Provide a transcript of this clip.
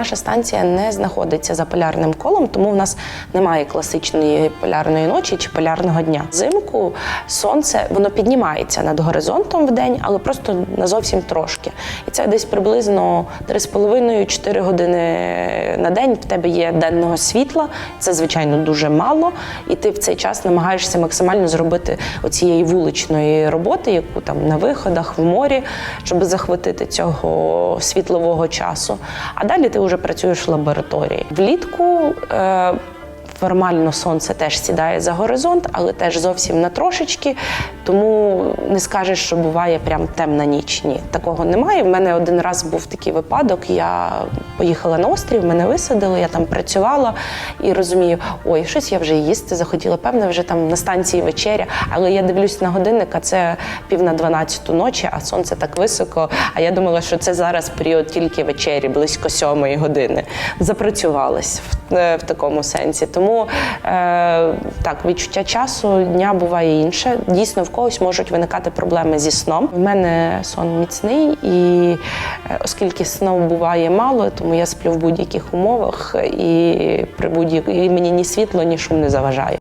Наша станція не знаходиться за полярним колом, тому в нас немає класичної полярної ночі чи полярного дня. Взимку сонце воно піднімається над горизонтом в день, але просто на зовсім трошки. І це десь приблизно 3,5-4 години на день. В тебе є денного світла. Це звичайно дуже мало. І ти в цей час намагаєшся максимально зробити оцієї вуличної роботи, яку там на виходах в морі, щоб захватити цього світлового часу. А далі ти вже працюєш в лабораторії. Влітку. Е- Формально сонце теж сідає за горизонт, але теж зовсім на трошечки. Тому не скажеш, що буває прям темна ніч. Ні, такого немає. В мене один раз був такий випадок. Я поїхала на острів, мене висадили, я там працювала і розумію, ой, щось я вже їсти захотіла. Певне, вже там на станції вечеря. Але я дивлюсь на годинник, а це пів на 12 ночі, а сонце так високо. А я думала, що це зараз період тільки вечері, близько сьомої години. Запрацювалась в, е, в такому сенсі. Тому е, так, відчуття часу дня буває інше. Дійсно, в когось можуть виникати проблеми зі сном. У мене сон міцний, і е, оскільки сну буває мало, тому я сплю в будь-яких умовах, і при будь-якій мені ні світло, ні шум не заважає.